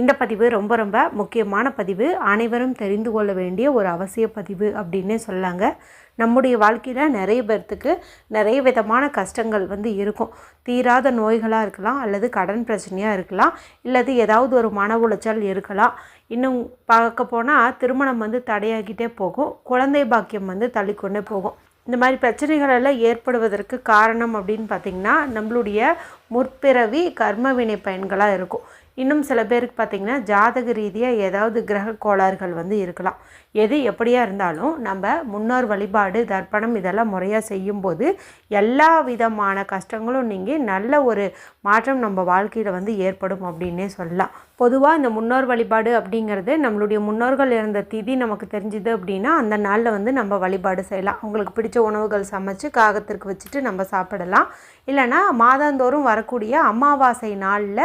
இந்த பதிவு ரொம்ப ரொம்ப முக்கியமான பதிவு. அனைவரும் தெரிந்து கொள்ள வேண்டிய ஒரு அவசிய பதிவு அப்படின்னே சொல்லாங்க. நம்முடைய வாழ்க்கையில் நிறைய பேர்த்துக்கு நிறைய விதமான கஷ்டங்கள் வந்து இருக்கும். தீராத நோய்களாக இருக்கலாம் அல்லது கடன் பிரச்சனையாக இருக்கலாம் இல்லது ஏதாவது ஒரு மன உளைச்சல் இருக்கலாம். இன்னும் பார்க்க போனால் திருமணம் வந்து தடையாகிட்டே போகும். குழந்தை பாக்கியம் வந்து தள்ளிக்கொண்டே போகும். இந்த மாதிரி பிரச்சனைகள் எல்லாம் ஏற்படுவதற்கு காரணம் அப்படின்னு பார்த்திங்கன்னா நம்மளுடைய முற்பிறவி கர்மவினை பயன்களாக இருக்கும். இன்னும் சில பேருக்கு பார்த்திங்கன்னா ஜாதக ரீதியாக ஏதாவது கிரக கோளாறுகள் வந்து இருக்கலாம். எது எப்படியா இருந்தாலும் நம்ம முன்னோர் வழிபாடு தர்ப்பணம் இதெல்லாம் முறையாக செய்யும்போது எல்லா விதமான கஷ்டங்களும் நீங்கள் நல்ல ஒரு மாற்றம் நம்ம வாழ்க்கையில் வந்து ஏற்படும் அப்படின்னே சொல்லலாம். பொதுவாக இந்த முன்னோர் வழிபாடு அப்படிங்கிறது நம்மளுடைய முன்னோர்கள் இருந்த திதி நமக்கு தெரிஞ்சுது அப்படின்னா அந்த நாளில் வந்து நம்ம வழிபாடு செய்யலாம். அவங்களுக்கு பிடிச்ச உணவுகள் சமைச்சு காகத்திற்கு வச்சுட்டு நம்ம சாப்பிடலாம். இல்லைன்னா மாதந்தோறும் வரக்கூடிய அமாவாசை நாளில்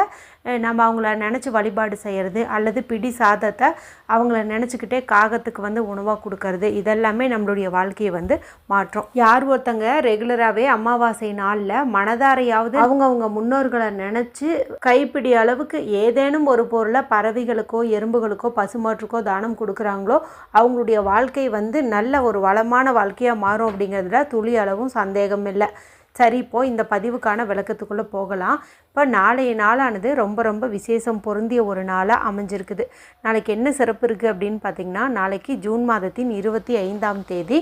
நம்ம அவங்கள நினச்சி வழிபாடு செய்கிறது அல்லது பிடி சாதத்தை அவங்கள நினச்சிக்கிட்டே காகத்துக்கு வந்து உணவாக கொடுக்கறது இதெல்லாமே நம்மளுடைய வாழ்க்கையை வந்து மாற்றும். யார் ஒருத்தங்க ரெகுலராகவே அமாவாசை நாளில் மனதாரையாவது அவங்கவுங்க முன்னோர்களை நினச்சி கைப்பிடி அளவுக்கு ஏதேனும் ஒரு பொருளை பறவைகளுக்கோ எறும்புகளுக்கோ பசுமாற்றுக்கோ தானம் கொடுக்குறாங்களோ அவங்களுடைய வாழ்க்கை வந்து நல்ல ஒரு வளமான வாழ்க்கையாக மாறும் அப்படிங்கிறதுல துளி அளவும் சந்தேகம் இல்லை சரி இப்போ இந்த பதிவுக்கான விளக்கத்துக்குள்ளே போகலாம். இப்போ நாளைய நாளானது ரொம்ப ரொம்ப விசேஷம் பொருந்திய ஒரு நாளாக அமைஞ்சிருக்குது. நாளைக்கு என்ன சிறப்பு இருக்குது அப்படின்னு பார்த்தீங்கன்னா நாளைக்கு ஜூன் மாதத்தின் இருபத்தி ஐந்தாம் தேதி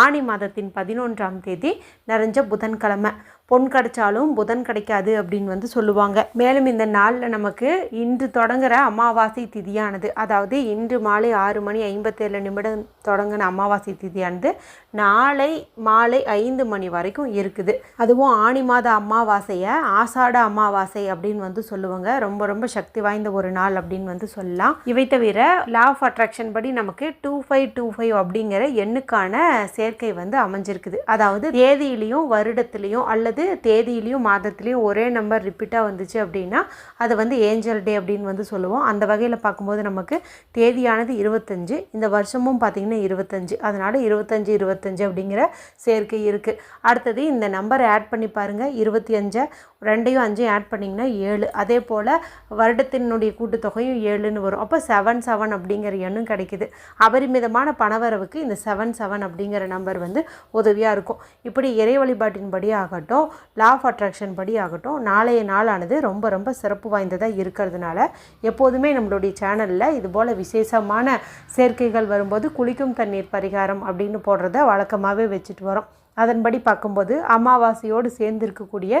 ஆணி மாதத்தின் பதினொன்றாம் தேதி நிறைஞ்ச புதன்கிழமை. பொன் கிடைச்சாலும் புதன் கிடைக்காது அப்படின்னு வந்து சொல்லுவாங்க. மேலும் இந்த நாளில் நமக்கு இன்று தொடங்குற அமாவாசை திதியானது அதாவது இன்று மாலை ஆறு மணி ஐம்பத்தேழு நிமிடம் தொடங்கின அமாவாசை திதியானது நாளை மாலை ஐந்து மணி வரைக்கும் இருக்குது. அதுவும் ஆணி மாத அமாவாசையை ஆசாட அமாவாசை அப்படின்னு வந்து சொல்லுவாங்க. ரொம்ப ரொம்ப சக்தி வாய்ந்த ஒரு நாள் அப்படின்னு வந்து சொல்லலாம். இவை தவிர லா ஆஃப் அட்ராக்ஷன் படி நமக்கு டூ ஃபைவ் டூ ஃபைவ் அப்படிங்கிற எண்ணுக்கான சேர்க்கை வந்து அமைஞ்சிருக்குது. அதாவது தேதியிலையும் வருடத்திலையும் அல்லது தேதியிலையும் மாதத்துலேயும் ஒரே நம்பர் ரிப்பீட்டாக வந்துச்சு அப்படின்னா அதை வந்து ஏஞ்சல் டே அப்படின்னு வந்து சொல்லுவோம். அந்த வகையில் பார்க்கும்போது நமக்கு தேதியானது இருபத்தஞ்சு இந்த வருஷமும் பார்த்திங்கன்னா இருபத்தஞ்சு. அதனால் இருபத்தஞ்சு இருபத்தஞ்சு அப்படிங்கிற சேர்க்கை இருக்குது அடுத்தது இந்த நம்பரை ஆட் பண்ணி பாருங்கள் இருபத்தி அஞ்சை ரெண்டையும் அஞ்சையும் ஆட் பண்ணிங்கன்னா ஏழு. அதே போல் வருடத்தினுடைய கூட்டுத்தொகையும் ஏழுன்னு வரும். அப்போ செவன் செவன் அப்படிங்கிற எண்ணும் கிடைக்குது. அபரிமிதமான பணவரவுக்கு இந்த செவன் செவன் அப்படிங்கிற நம்பர் வந்து உதவியாக இருக்கும். இப்படி இறை வழிபாட்டின்படி ஆகட்டும் லா ஆஃப் அட்ராக்ஷன் படி ஆகட்டும் நாளைய நாளானது ரொம்ப ரொம்ப சிறப்பு வாய்ந்ததாக இருக்கிறதுனால எப்போதுமே நம்மளுடைய சேனலில் இது போல் விசேஷமான சேர்க்கைகள் வரும்போது குளிக்கும் தண்ணீர் பரிகாரம் அப்படின்னு போடுறத வழக்கமாகவே வச்சுட்டு வரோம். அதன்படி பார்க்கும்போது அமாவாசையோடு சேர்ந்து இருக்கக்கூடிய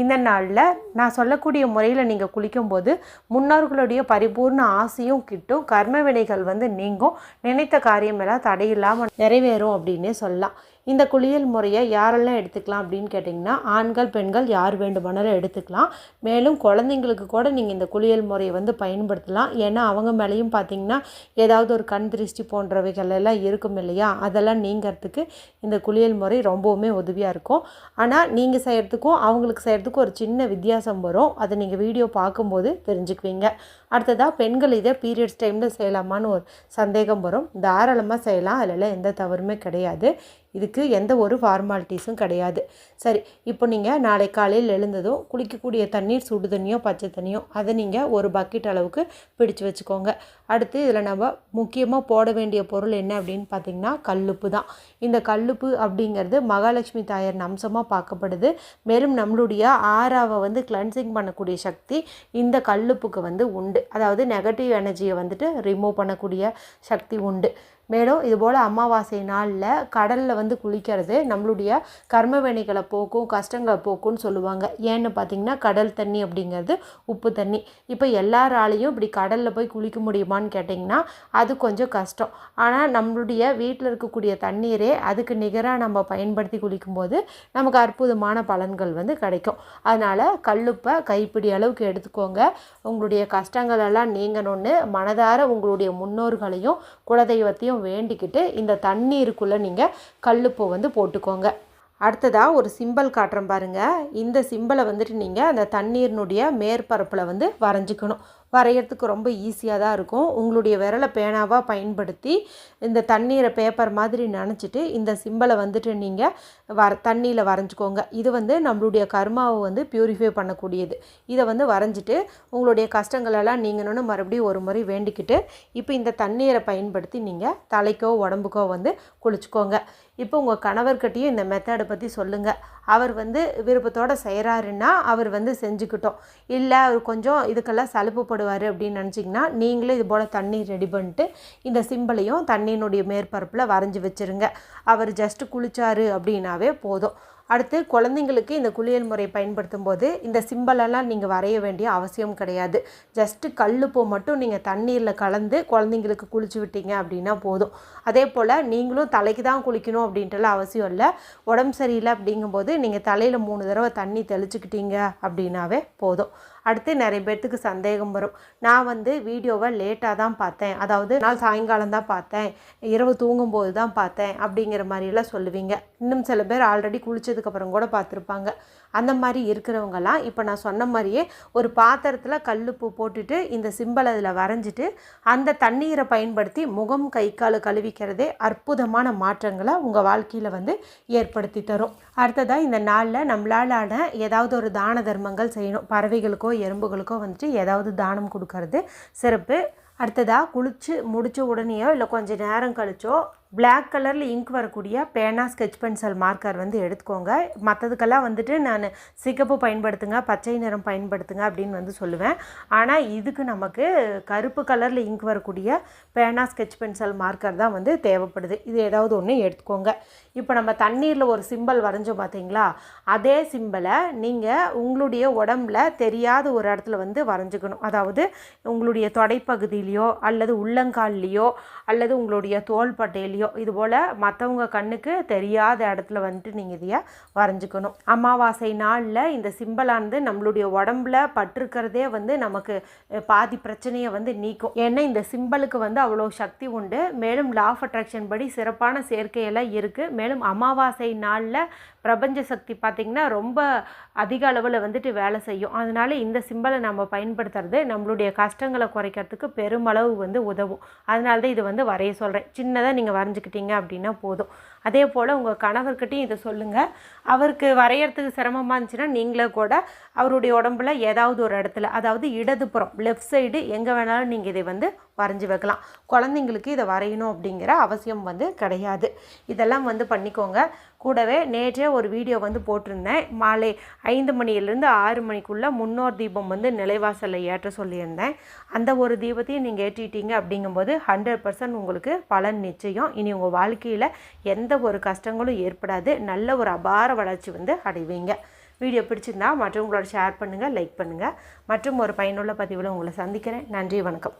இந்த நாளில் நான் சொல்லக்கூடிய முறையில் நீங்கள் குளிக்கும்போது முன்னோர்களுடைய பரிபூர்ண ஆசையும் கிட்டும் கர்ம வினைகள் வந்து நீங்கும். நினைத்த காரியமெல்லாம் தடையில்லாமல் நிறைவேறும் அப்படின்னே சொல்லலாம். இந்த குளியல் முறையை யாரெல்லாம் எடுத்துக்கலாம் அப்படின்னு கேட்டிங்கன்னா ஆண்கள் பெண்கள் யார் வேண்டுமானாலும் எடுத்துக்கலாம். மேலும் குழந்தைங்களுக்கு கூட நீங்கள் இந்த குளியல் முறையை வந்து பயன்படுத்தலாம். ஏன்னா அவங்க மேலேயும் பார்த்தீங்கன்னா ஏதாவது ஒரு கண் திருஷ்டி போன்றவைகள் எல்லாம் இருக்கும் இல்லையா? அதெல்லாம் நீங்கிறதுக்கு இந்த குளியல் முறை ரொம்பவுமே உதவியாக இருக்கும். ஆனால் நீங்கள் செய்கிறதுக்கும் அவங்களுக்கு செய்கிறதுக்கும் ஒரு சின்ன வித்தியாசம் வரும். அதை நீங்கள் வீடியோ பார்க்கும்போது தெரிஞ்சுக்குவீங்க. அடுத்ததாக பெண்கள் இதை பீரியட்ஸ் டைமில் செய்யலாமான்னு ஒரு சந்தேகம் வரும். தாராளமாக செய்யலாம். அதில் எந்த தவறுமே கிடையாது. இதுக்கு எந்த ஒரு ஃபார்மாலிட்டிஸும் கிடையாது. சரி இப்போ நீங்கள் நாளை காலையில் எழுந்ததும் குளிக்கக்கூடிய தண்ணீர் சுடு தண்ணியோ பச்சை தண்ணியோ அதை நீங்கள் ஒரு பக்கெட் அளவுக்கு பிடிச்சு வச்சுக்கோங்க. அடுத்து இதில் நம்ம முக்கியமாக போட வேண்டிய பொருள் என்ன அப்படின்னு பார்த்தீங்கன்னா கல்லுப்பு தான். இந்த கல்லுப்பு அப்படிங்கிறது மகாலட்சுமி தாயாரின் அம்சமாக பார்க்கப்படுது. மேலும் நம்மளுடைய ஆறாவை வந்து கிளன்சிங் பண்ணக்கூடிய சக்தி இந்த கல்லுப்புக்கு வந்து உண்டு. அதாவது நெகட்டிவ் எனர்ஜியை வந்துட்டு ரிமூவ் பண்ணக்கூடிய சக்தி உண்டு. மேலும் இதுபோல் அமாவாசை நாளில் கடலில் வந்து குளிக்கிறது நம்மளுடைய கர்மவேணிகளை போக்கும் கஷ்டங்களை போக்கும்னு சொல்லுவாங்க. ஏன்னு பார்த்தீங்கன்னா கடல் தண்ணி அப்படிங்கிறது உப்பு தண்ணி. இப்போ எல்லாராலையும் இப்படி கடலில் போய் குளிக்க முடியுமான்னு கேட்டிங்கன்னா அது கொஞ்சம் கஷ்டம். ஆனால் நம்மளுடைய வீட்டில் இருக்கக்கூடிய தண்ணீரே அதுக்கு நிகராக நம்ம பயன்படுத்தி குளிக்கும்போது நமக்கு அற்புதமான பலன்கள் வந்து கிடைக்கும். அதனால் கல்லுப்பை கைப்பிடி அளவுக்கு எடுத்துக்கோங்க. உங்களுடைய கஷ்டங்கள் எல்லாம் நீங்கணும்னு மனதார உங்களுடைய முன்னோர்களையும் குலதெய்வத்தையும் வேண்டிக்கிட்டு இந்த தண்ணீருக்குள்ளே நீங்கள் கல்லுப்பூ வந்து போட்டுக்கோங்க. அடுத்ததாக ஒரு சிம்பல் காட்டுறேன் பாருங்கள் இந்த சிம்பலை வந்துட்டு நீங்கள் அந்த தண்ணீரினுடைய மேற்பரப்பில் வந்து வரைஞ்சிக்கணும். வரைகிறதுக்கு ரொம்ப ஈஸியாக தான் இருக்கும். உங்களுடைய விரலை பேனாவாக பயன்படுத்தி இந்த தண்ணீரை பேப்பர் மாதிரி நினச்சிட்டு இந்த சிம்பிளை வந்துட்டு நீங்கள் வர தண்ணியில் வரைஞ்சிக்கோங்க. இது வந்து நம்மளுடைய கர்மாவை வந்து ப்யூரிஃபை பண்ணக்கூடியது. இதை வந்து வரைஞ்சிட்டு உங்களுடைய கஷ்டங்களெல்லாம் நீங்கணும்னு மறுபடியும் ஒரு முறை வேண்டிக்கிட்டு இப்போ இந்த தண்ணீரை பயன்படுத்தி நீங்கள் தலைக்கோ உடம்புக்கோ வந்து குளிச்சுக்கோங்க. இப்போ உங்கள் கணவர்கிட்டையும் இந்த மெத்தடை பற்றி சொல்லுங்கள் அவர் வந்து விருப்பத்தோடு செய்கிறாருன்னா அவர் வந்து செஞ்சுக்கிட்டோம். இல்லை அவர் கொஞ்சம் இதுக்கெல்லாம் சலுப்புப்படுவார் அப்படின்னு நினச்சிங்கன்னா நீங்களே இது போல் தண்ணி ரெடி பண்ணிட்டு இந்த சிம்பிளையும் தண்ணியினுடைய மேற்பரப்பில் வரைஞ்சி வச்சுருங்க. அவர் ஜஸ்ட்டு குளிச்சாரு அப்படின்னாவே போதும். அடுத்து குழந்தைங்களுக்கு இந்த குளியல் முறை பயன்படுத்தும் போது இந்த சிம்பலெல்லாம் நீங்கள் வரைய வேண்டிய அவசியம் கிடையாது. ஜஸ்ட்டு கல்லுப்பூ மட்டும் நீங்கள் தண்ணீரில் கலந்து குழந்தைங்களுக்கு குளிச்சு விட்டீங்க அப்படின்னா போதும். அதே போல் நீங்களும் தலைக்கு தான் குளிக்கணும் அப்படின்ட்டுலாம் அவசியம் இல்லை. உடம்பு சரியில்லை அப்படிங்கும்போது நீங்கள் தலையில் மூணு தடவை தண்ணி தெளிச்சுக்கிட்டீங்க அப்படின்னாவே போதும். அடுத்து நிறைய பேர்த்துக்கு சந்தேகம் வரும். நான் வந்து வீடியோவை லேட்டாக தான் பார்த்தேன். அதாவது நான் சாயங்காலம் தான் பார்த்தேன். இரவு தூங்கும்போது தான் பார்த்தேன் அப்படிங்கிற மாதிரியெல்லாம் சொல்லுவீங்க. இன்னும் சில பேர் ஆல்ரெடி குளித்ததுக்கப்புறம் கூட பார்த்துருப்பாங்க. அந்த மாதிரி இருக்கிறவங்கலாம் இப்போ நான் சொன்ன மாதிரியே ஒரு பாத்திரத்தில் கல்லுப்பு போட்டுட்டு இந்த சிம்பிள் அதில் வரைஞ்சிட்டு அந்த தண்ணீரை பயன்படுத்தி முகம் கை கால் கழுவிக்கிறதே அற்புதமான மாற்றங்களை உங்கள் வாழ்க்கையில் வந்து ஏற்படுத்தி தரும். அடுத்ததாக இந்த நாளில் நம்மளாலான ஏதாவது ஒரு தான தர்மங்கள் செய்யணும். பறவைகளுக்கோ எறும்புகளுக்கோ வந்துட்டு ஏதாவது தானம் கொடுக்கறது சிறப்பு. அடுத்ததாக குளித்து முடித்த உடனேயோ இல்லை கொஞ்சம் நேரம் கழிச்சோ பிளாக் கலரில் இங்க் வரக்கூடிய பேனா ஸ்கெச் பென்சில் மார்க்கர் வந்து எடுத்துக்கோங்க. மற்றதுக்கெல்லாம் வந்துட்டு நான் சிகப்பு பயன்படுத்துங்க பச்சை நிறம் பயன்படுத்துங்க அப்படின்னு வந்து சொல்லுவேன். ஆனால் இதுக்கு நமக்கு கருப்பு கலரில் இங்க் வரக்கூடிய பேனா ஸ்கெச் பென்சில் மார்க்கர் தான் வந்து தேவைப்படுது. இது ஏதாவது ஒன்று எடுத்துக்கோங்க. இப்போ நம்ம தண்ணீரில் ஒரு சிம்பல் வரைஞ்சோம் பார்த்தீங்களா அதே சிம்பிளை நீங்கள் உங்களுடைய உடம்புல தெரியாத ஒரு இடத்துல வந்து வரைஞ்சிக்கணும். அதாவது உங்களுடைய தொடைப்பகுதியிலையோ அல்லது உள்ளங்கால்லையோ அல்லது உங்களுடைய தோள்பட்டையிலையோ இல்லையோ இது போல் மற்றவங்க கண்ணுக்கு தெரியாத இடத்துல வந்துட்டு நீங்கள் இதையை வரைஞ்சிக்கணும். அமாவாசை நாளில் இந்த சிம்பிளானது நம்மளுடைய உடம்புல பட்டிருக்கிறதே வந்து நமக்கு பாதி பிரச்சனையை வந்து நீக்கும். ஏன்னா இந்த சிம்பிளுக்கு வந்து அவ்வளோ சக்தி உண்டு. மேலும் லா ஆஃப் அட்ராக்ஷன் படி சிறப்பான சேர்க்கையெல்லாம் இருக்குது மேலும் அமாவாசை நாளில் பிரபஞ்ச சக்தி பார்த்திங்கன்னா ரொம்ப அதிக அளவில் வந்துட்டு வேலை செய்யும். அதனால் இந்த சிம்பலை நம்ம பயன்படுத்துறது நம்மளுடைய கஷ்டங்களை குறைக்கிறதுக்கு பெருமளவு வந்து உதவும். அதனால தான் இது வந்து வரைய சொல்கிறேன் சின்னதாக நீங்கள் வரைஞ்சிக்கிட்டீங்க அப்படின்னா போதும். அதே போல் உங்கள் கணவர்கிட்டையும் இதை சொல்லுங்கள் அவருக்கு வரைகிறதுக்கு சிரமமாக இருந்துச்சுன்னா நீங்களே கூட அவருடைய உடம்புல ஏதாவது ஒரு இடத்துல அதாவது இடதுபுறம் லெஃப்ட் சைடு எங்கே வேணாலும் நீங்கள் இதை வந்து வரைஞ்சி வைக்கலாம். குழந்தைங்களுக்கு இதை வரையணும் அப்படிங்கிற அவசியம் வந்து கிடையாது. இதெல்லாம் வந்து பண்ணிக்கோங்க. கூடவே நேற்றே ஒரு வீடியோ வந்து போட்டிருந்தேன். மாலை ஐந்து மணியிலேருந்து ஆறு மணிக்குள்ளே முன்னோர் தீபம் வந்து நிலைவாசலில் ஏற்ற சொல்லியிருந்தேன். அந்த ஒரு தீபத்தையும் நீங்கள் ஏற்றிட்டீங்க அப்படிங்கும்போது ஹண்ட்ரட் பர்சன்ட் உங்களுக்கு பலன் நிச்சயம். இனி உங்கள் வாழ்க்கையில் எந்த ஒரு கஷ்டங்களும் ஏற்படாது. நல்ல ஒரு அபார வளர்ச்சி வந்து அடைவீங்க. வீடியோ பிடிச்சிருந்தா மற்றவங்களோட ஷேர் பண்ணுங்கள் லைக் பண்ணுங்கள் மற்றும் ஒரு பயனுள்ள பதிவில் உங்களை சந்திக்கிறேன். நன்றி வணக்கம்.